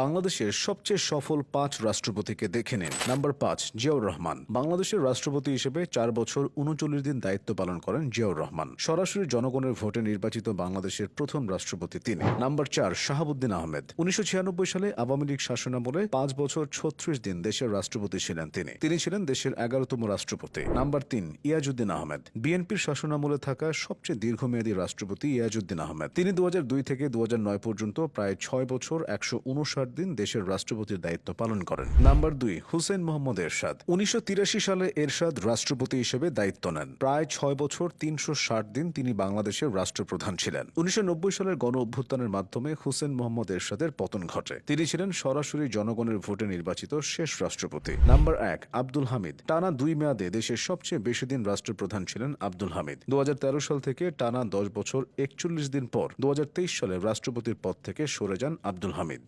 বাংলাদেশের সবচেয়ে সফল পাঁচ রাষ্ট্রপতিকে দেখে নিন। নাম্বার পাঁচ, জিয়াউর রহমান। বাংলাদেশের রাষ্ট্রপতি হিসেবে চার বছর উনচল্লিশ দিন দায়িত্ব পালন করেন জিয়াউর রহমান। সরাসরি জনগণের ভোটে নির্বাচিত বাংলাদেশের প্রথম রাষ্ট্রপতি তিনি। নাম্বার চার, শাহাবুদ্দিন আহমেদ। উনিশশো ছিয়ানব্বই সালে আওয়ামী লীগ শাসনামলে পাঁচ বছর ছত্রিশ দিন দেশের রাষ্ট্রপতি ছিলেন তিনি। তিনি ছিলেন দেশের এগারোতম রাষ্ট্রপতি। নাম্বার তিন, ইয়াজুদ্দিন আহমেদ। বিএনপির শাসনামলে থাকা সবচেয়ে দীর্ঘমেয়াদী রাষ্ট্রপতি ইয়াজুদ্দিন আহমেদ। তিনি দু হাজার দুই থেকে দু হাজার নয় পর্যন্ত প্রায় ছয় বছর একশো উনষাট দিন দেশের রাষ্ট্রপতির দায়িত্ব পালন করেন। নাম্বার দুই, হুসেন মোহাম্মদ এরশাদ। উনিশশো তিরাশি সালে এরশাদ রাষ্ট্রপতি হিসেবে দায়িত্ব নেন। প্রায় ছয় বছর তিনশো ষাট দিন তিনি বাংলাদেশের রাষ্ট্রপ্রধান ছিলেন। উনিশশো নব্বই সালের গণ অভ্যুত্থানের মাধ্যমে হুসেন মোহাম্মদ এরশাদের পতন ঘটে। তিনি ছিলেন সরাসরি জনগণের ভোটে নির্বাচিত শেষ রাষ্ট্রপতি। নাম্বার এক, আব্দুল হামিদ। টানা দুই মেয়াদে দেশের সবচেয়ে বেশি দিন রাষ্ট্রপ্রধান ছিলেন আব্দুল হামিদ। দু হাজার তেরো সাল থেকে টানা দশ বছর একচল্লিশ দিন পর দু হাজার তেইশ সালে রাষ্ট্রপতির পদ থেকে সরে যান আব্দুল হামিদ।